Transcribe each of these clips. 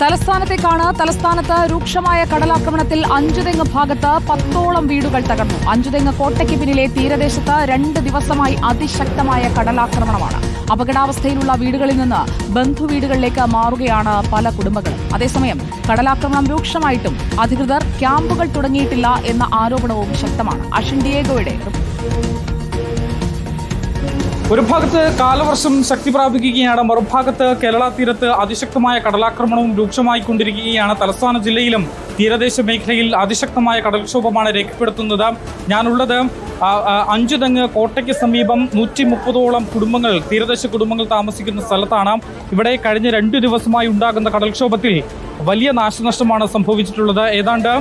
തലസ്ഥാനത്തേക്കാണ് തലസ്ഥാനത്ത് രൂക്ഷമായ കടലാക്രമണത്തിൽ അഞ്ചുതെങ്ങ് ഭാഗത്ത് പത്തോളം വീടുകൾ തകർന്നു. അഞ്ചുതെങ്ങ് കോട്ടയ്ക്ക് പിന്നിലെ തീരദേശത്ത് രണ്ട് ദിവസമായി അതിശക്തമായ കടലാക്രമണമാണ്. അപകടാവസ്ഥയിലുള്ള വീടുകളിൽ നിന്ന് ബന്ധുവീടുകളിലേക്ക് മാറുകയാണ് പല കുടുംബങ്ങളും. അതേസമയം കടലാക്രമണം രൂക്ഷമായിട്ടും അധികൃതർ ക്യാമ്പുകൾ തുടങ്ങിയിട്ടില്ല എന്ന ആരോപണവും ശക്തമാണ്. അഷിൻ ഡിയേഗോയുടെ ഒരു ഭാഗത്ത് കാലവർഷം ശക്തി പ്രാപിക്കുകയാണ് മറുഭാഗത്ത് കേരള തീരത്ത് അതിശക്തമായ കടലാക്രമണവും രൂക്ഷമായി കൊണ്ടിരിക്കുകയാണ് തലസ്ഥാന ജില്ലയിലും തീരദേശ മേഖലയിൽ അതിശക്തമായ കടൽക്ഷോഭമാണ് രേഖപ്പെടുത്തുന്നത്. ഞാനുള്ളത് അഞ്ചു തെങ്ങ് കോട്ടയ്ക്ക് സമീപം നൂറ്റി മുപ്പതോളം കുടുംബങ്ങൾ തീരദേശ കുടുംബങ്ങൾ താമസിക്കുന്ന സ്ഥലത്താണ്. ഇവിടെ കഴിഞ്ഞ രണ്ടു ദിവസമായി ഉണ്ടാകുന്ന കടൽക്ഷോഭത്തിൽ വലിയ നാശനഷ്ടമാണ് സംഭവിച്ചിട്ടുള്ളത്. ഏതാണ്ട്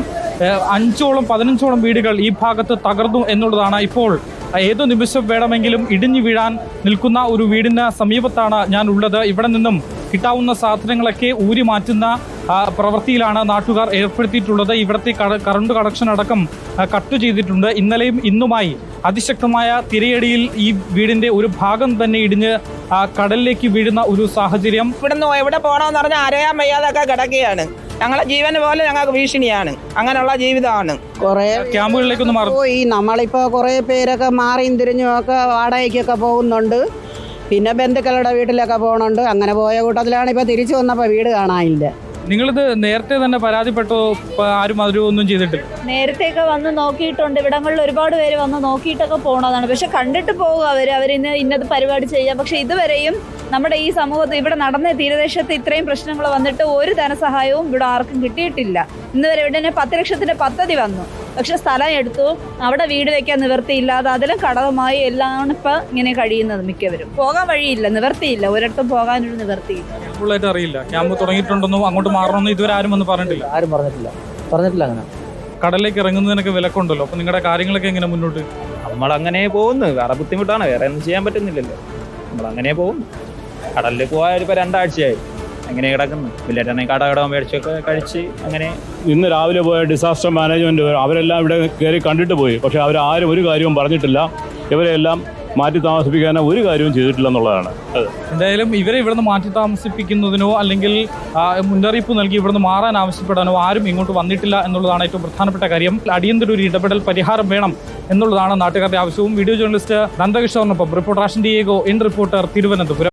അഞ്ചോളം പതിനഞ്ചോളം വീടുകൾ ഈ ഭാഗത്ത് തകർന്നു എന്നുള്ളതാണ് ഇപ്പോൾ ഏതു നിമിഷം വേണമെങ്കിലും ഇടിഞ്ഞു വീഴാൻ നിൽക്കുന്ന ഒരു വീടിന് സമീപത്താണ് ഞാൻ ഉള്ളത് ഇവിടെ നിന്നും കിട്ടാവുന്ന സാധനങ്ങളൊക്കെ ഊരി മാറ്റുന്ന പ്രവൃത്തിയിലാണ് നാട്ടുകാർ ഏർപ്പെടുത്തിയിട്ടുള്ളത്. ഇവിടുത്തെ കറണ്ട് കണക്ഷൻ അടക്കം കട്ട് ചെയ്തിട്ടുണ്ട്. ഇന്നലെയും ഇന്നുമായി അതിശക്തമായ തിരയടിയിൽ ഈ വീടിന്റെ ഒരു ഭാഗം തന്നെ ഇടിഞ്ഞ് കടലിലേക്ക് വീഴുന്ന ഒരു സാഹചര്യം. ഇവിടുന്ന് എവിടെ പോകണമെന്ന് പറഞ്ഞാൽ അറിയാൻ വയ്യാതൊക്കെ കിടക്കുകയാണ്. ഞങ്ങളെ ജീവന് പോലെ ഞങ്ങൾക്ക് ഭീഷണിയാണ്. അങ്ങനെയുള്ള ജീവിതമാണ്. കുറേ ക്യാമ്പുകളിലേക്കൊന്ന് മാറും. പോയി. നമ്മളിപ്പോൾ കുറേ പേരൊക്കെ മാറിയും തിരിഞ്ഞും ഒക്കെ വാടകയ്ക്കൊക്കെ പോകുന്നുണ്ട്. പിന്നെ ബന്ധുക്കളുടെ വീട്ടിലൊക്കെ പോകുന്നുണ്ട് അങ്ങനെ പോയ കൂട്ടത്തിലാണ് ഇപ്പോൾ തിരിച്ചു വന്നപ്പോൾ വീട് കാണാനില്ല. നിങ്ങളിത് നേരത്തെ തന്നെ പരാതിപ്പെട്ടോ. ആരും അതിലും ഒന്നും ചെയ്തിട്ടില്ല നേരത്തെയൊക്കെ വന്ന് നോക്കിയിട്ടുണ്ട്. ഇവിടങ്ങളിൽ ഒരുപാട് പേര് വന്ന് നോക്കിയിട്ടൊക്കെ പോണതാണ്. പക്ഷെ കണ്ടിട്ട് പോകും അവർ അവരിന്ന് ഇന്നത് പരിപാടി ചെയ്യാം. പക്ഷെ ഇതുവരെയും നമ്മുടെ ഈ സമൂഹത്തിൽ ഇവിടെ നടന്ന തീരദേശത്ത് ഇത്രയും പ്രശ്നങ്ങൾ വന്നിട്ട് ഒരു ധനസഹായവും ഇവിടെ ആർക്കും കിട്ടിയിട്ടില്ല. ഇന്ന് വരെ ഇവിടെ തന്നെ പത്ത് ലക്ഷത്തിന്റെ പദ്ധതി വന്നു. പക്ഷെ സ്ഥലം എടുത്തു അവിടെ വീട് വെക്കാൻ നിവൃത്തിയില്ലാതെ അതിലും കടവുമായി എല്ലാം ഇപ്പം ഇങ്ങനെ കഴിയുന്നത് മിക്കവരും. പോകാൻ വഴിയില്ല നിവർത്തിയില്ല ഒരിടത്തും പോകാനൊരു നിവർത്തിയില്ല അറിയില്ല. ക്യാമ്പ് തുടങ്ങിയിട്ടുണ്ടെന്നോ അങ്ങോട്ട് മാറണമെന്നോ ഇതുവരെ ആരും വന്ന് പറഞ്ഞിട്ടില്ല. ആരും പറഞ്ഞിട്ടില്ല. പറഞ്ഞിട്ടില്ല അങ്ങനെ. കടലിലേക്ക് ഇറങ്ങുന്നതിനൊക്കെ വിലക്കുണ്ടല്ലോ. അപ്പൊ നിങ്ങളുടെ കാര്യങ്ങളൊക്കെ എങ്ങനെ മുന്നോട്ട്? നമ്മൾ അങ്ങനെ പോകുന്നു. വേറെ ബുദ്ധിമുട്ടാണ്. വേറെ ഒന്നും ചെയ്യാൻ പറ്റുന്നില്ലല്ലോ. നമ്മൾ അങ്ങനെ പോകുന്നു. കടലിൽ പോകാൻ ഇപ്പൊ രണ്ടാഴ്ചയായി. അങ്ങനെ കിടക്കുന്നു. വില്ലേട്ടനെ കട കടം മേടിച്ചൊക്കെ കഴിച്ച് അങ്ങനെ ഇന്ന് രാവിലെ പോയ ഡിസാസ്റ്റർ മാനേജ്മെന്റ് അവരെല്ലാം ഇവിടെ കയറി കണ്ടിട്ട് പോയി. പക്ഷെ അവർ ആരും ഒരു കാര്യവും പറഞ്ഞിട്ടില്ല. ഇവരെല്ലാം മാറ്റി താമസിപ്പിക്കാനോ ഒരു കാര്യവും ചെയ്തിട്ടില്ല എന്നുള്ളതാണ്. എന്തായാലും ഇവരെ ഇവിടുന്ന് മാറ്റി താമസിപ്പിക്കുന്നതിനോ അല്ലെങ്കിൽ മുന്നറിയിപ്പ് നൽകി ഇവിടുന്ന് മാറാൻ ആവശ്യപ്പെടാനോ ആരും ഇങ്ങോട്ട് വന്നിട്ടില്ല എന്നുള്ളതാണ് ഏറ്റവും പ്രധാനപ്പെട്ട കാര്യം. അടിയന്തര ഒരു ഇടപെടൽ പരിഹാരം വേണം എന്നുള്ളതാണ് നാട്ടുകാരുടെ ആവശ്യവും. Video journalist നന്ദകിഷോറിനൊപ്പം reporter Ashan Diego in reporter Thiruvananthapuram.